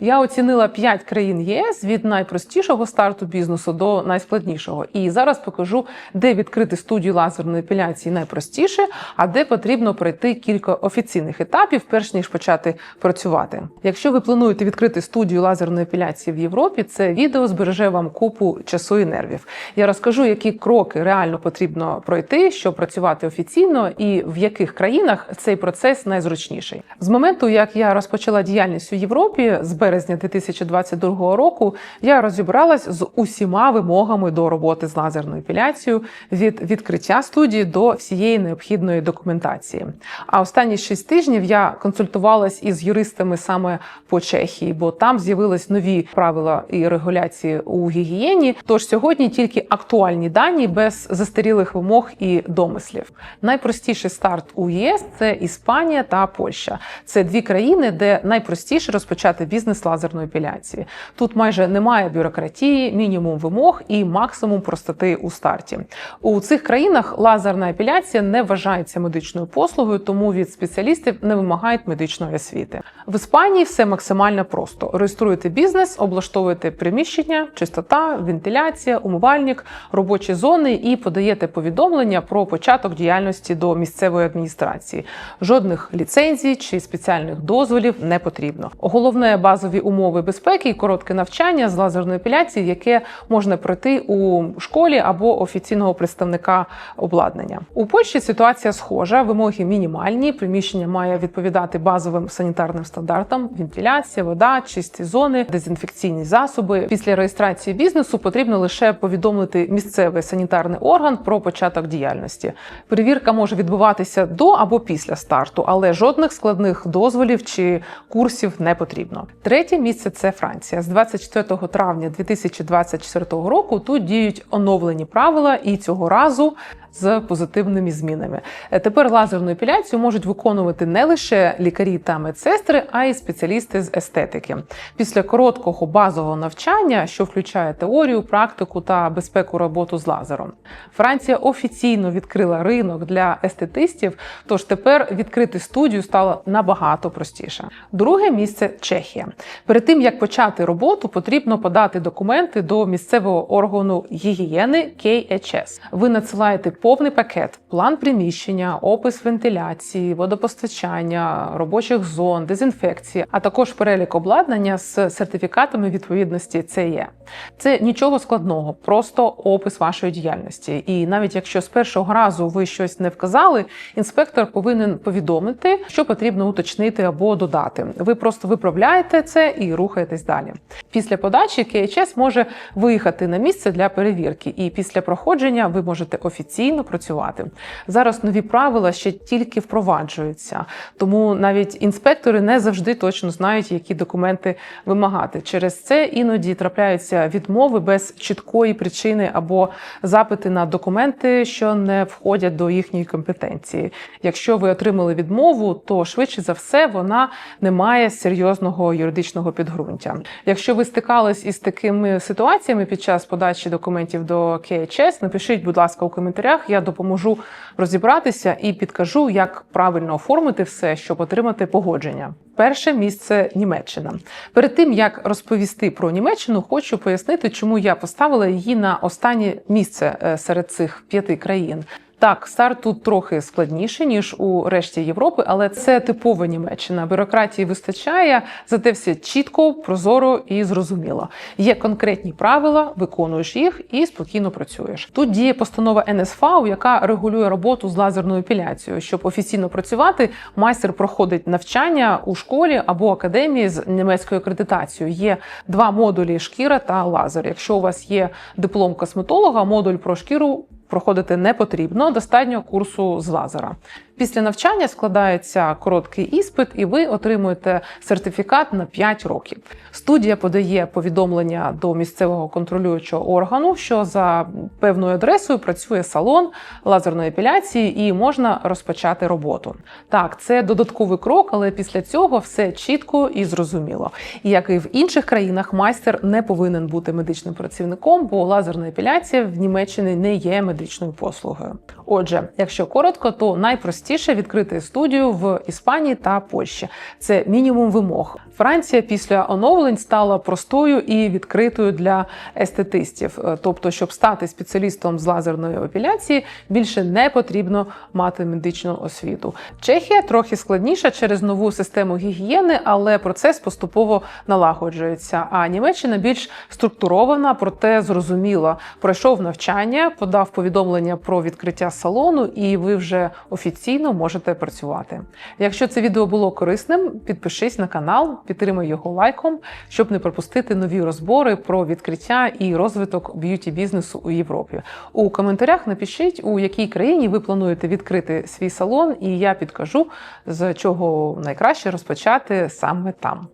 Я оцінила 5 країн ЄС від найпростішого старту бізнесу до найскладнішого. І зараз покажу, де відкрити студію лазерної епіляції найпростіше, а де потрібно пройти кілька офіційних етапів, перш ніж почати працювати. Якщо ви плануєте відкрити студію лазерної епіляції в Європі, це відео збереже вам купу часу і нервів. Я розкажу, які кроки реально потрібно пройти, щоб працювати офіційно, і в яких країнах цей процес найзручніший. З моменту, як я розпочала діяльність у Європі з березня 2022 року, я розібралась з усіма вимогами до роботи з лазерною епіляцією від відкриття студії до всієї необхідної документації. А останні шість тижнів я консультувалась із юристами саме по Чехії, бо там з'явились нові правила і регуляції у гігієні. Тож сьогодні тільки актуальні дані без застарілих вимог і домислів. Найпростіший старт у ЄС це Іспанія та Польща. Це дві країни, де найпростіше розпочати бізнес лазерної епіляції. Тут майже немає бюрократії, мінімум вимог і максимум простоти у старті. У цих країнах лазерна епіляція не вважається медичною послугою, тому від спеціалістів не вимагають медичної освіти. В Іспанії все максимально просто: реєструєте бізнес, облаштовуєте приміщення, чистота, вентиляція, умивальник, робочі зони і подаєте повідомлення про початок діяльності до місцевої адміністрації. Жодних ліцензій чи спеціальних дозволів не потрібно. Головне базові умови безпеки і коротке навчання з лазерної епіляції, яке можна пройти у школі або офіційного представника обладнання. У Польщі ситуація схожа, вимоги мінімальні. Приміщення має відповідати базовим санітарним стандартам: вентиляція, вода, чисті зони, дезінфекційні засоби. Після реєстрації бізнесу потрібно лише повідомити місцевий санітарний орган про початок діяльності. Перевірка може відбуватися до або після старту, але жодних складних дозволів чи курсів не потрібно. Третє місце це Франція. З 24 травня 2024 року тут діють оновлені правила, і цього разу з позитивними змінами. Е, Тепер лазерну епіляцію можуть виконувати не лише лікарі та медсестри, а й спеціалісти з естетики. Після короткого базового навчання, що включає теорію, практику та безпеку роботу з лазером. Франція офіційно відкрила ринок для естетистів, тож тепер відкрити студію стало набагато простіше. Друге місце Чехія. Перед тим як почати роботу, потрібно подати документи до місцевого органу гігієни KHS. Ви надсилаєте повний пакет, план приміщення, опис вентиляції, водопостачання, робочих зон, дезінфекції, а також перелік обладнання з сертифікатами відповідності CE. Це нічого складного, просто опис вашої діяльності. І навіть якщо з першого разу ви щось не вказали, інспектор повинен повідомити, що потрібно уточнити або додати. Ви просто виправляєте це і рухаєтесь далі. Після подачі KHS може виїхати на місце для перевірки, і після проходження ви можете офіційно працювати. Зараз нові правила ще тільки впроваджуються, тому навіть інспектори не завжди точно знають, які документи вимагати. Через це іноді трапляються відмови без чіткої причини або запити на документи, що не входять до їхньої компетенції. Якщо ви отримали відмову, то швидше за все вона не має серйозного юридичного підґрунтя. Якщо ви стикались із такими ситуаціями під час подачі документів до KHS, напишіть, будь ласка, у коментарях. Я допоможу розібратися і підкажу, як правильно оформити все, щоб отримати погодження. Перше місце Німеччина. Перед тим як розповісти про Німеччину, хочу пояснити, чому я поставила її на останнє місце е, серед цих п'яти країн. Так, старт тут трохи складніше ніж у решті Європи, але це типова Німеччина. Бюрократії вистачає, зате все чітко, прозоро і зрозуміло. Є конкретні правила, виконуєш їх і спокійно працюєш. Тут діє постанова НСФАУ, яка регулює роботу з лазерною епіляцією. Щоб офіційно працювати, майстер проходить навчання у школі або академії з німецькою акредитацією. Є два модулі шкіра та лазер. Якщо у вас є диплом косметолога, модуль про шкіру проходити не потрібно, достатньо курсу з лазера. Після навчання складається короткий іспит, і ви отримуєте сертифікат на 5 років. Студія подає повідомлення до місцевого контролюючого органу, що за певною адресою працює салон лазерної епіляції і можна розпочати роботу. Так, це додатковий крок, але після цього все чітко і зрозуміло. І як і в інших країнах, майстер не повинен бути медичним працівником, бо лазерна епіляція в Німеччині не є медичною послугою. Отже, якщо коротко, то найпростіше відкрити студію в Іспанії та Польщі. Це мінімум вимог. Франція після оновлень стала простою і відкритою для естетистів. Е, Тобто, щоб стати спеціалістом з лазерної епіляції, більше не потрібно мати медичну освіту. Чехія трохи складніша через нову систему гігієни, але процес поступово налагоджується. А Німеччина більш структурована, проте зрозуміла. Пройшов навчання, подав повідомлення про відкриття салону, і ви вже офіційно можете працювати. Якщо це відео було корисним, підпишись на канал, підтримай його лайком, щоб не пропустити нові розбори про відкриття і розвиток б'юті бізнесу у Європі. У коментарях напишіть, у якій країні ви плануєте відкрити свій салон, і я підкажу, з чого найкраще розпочати саме там.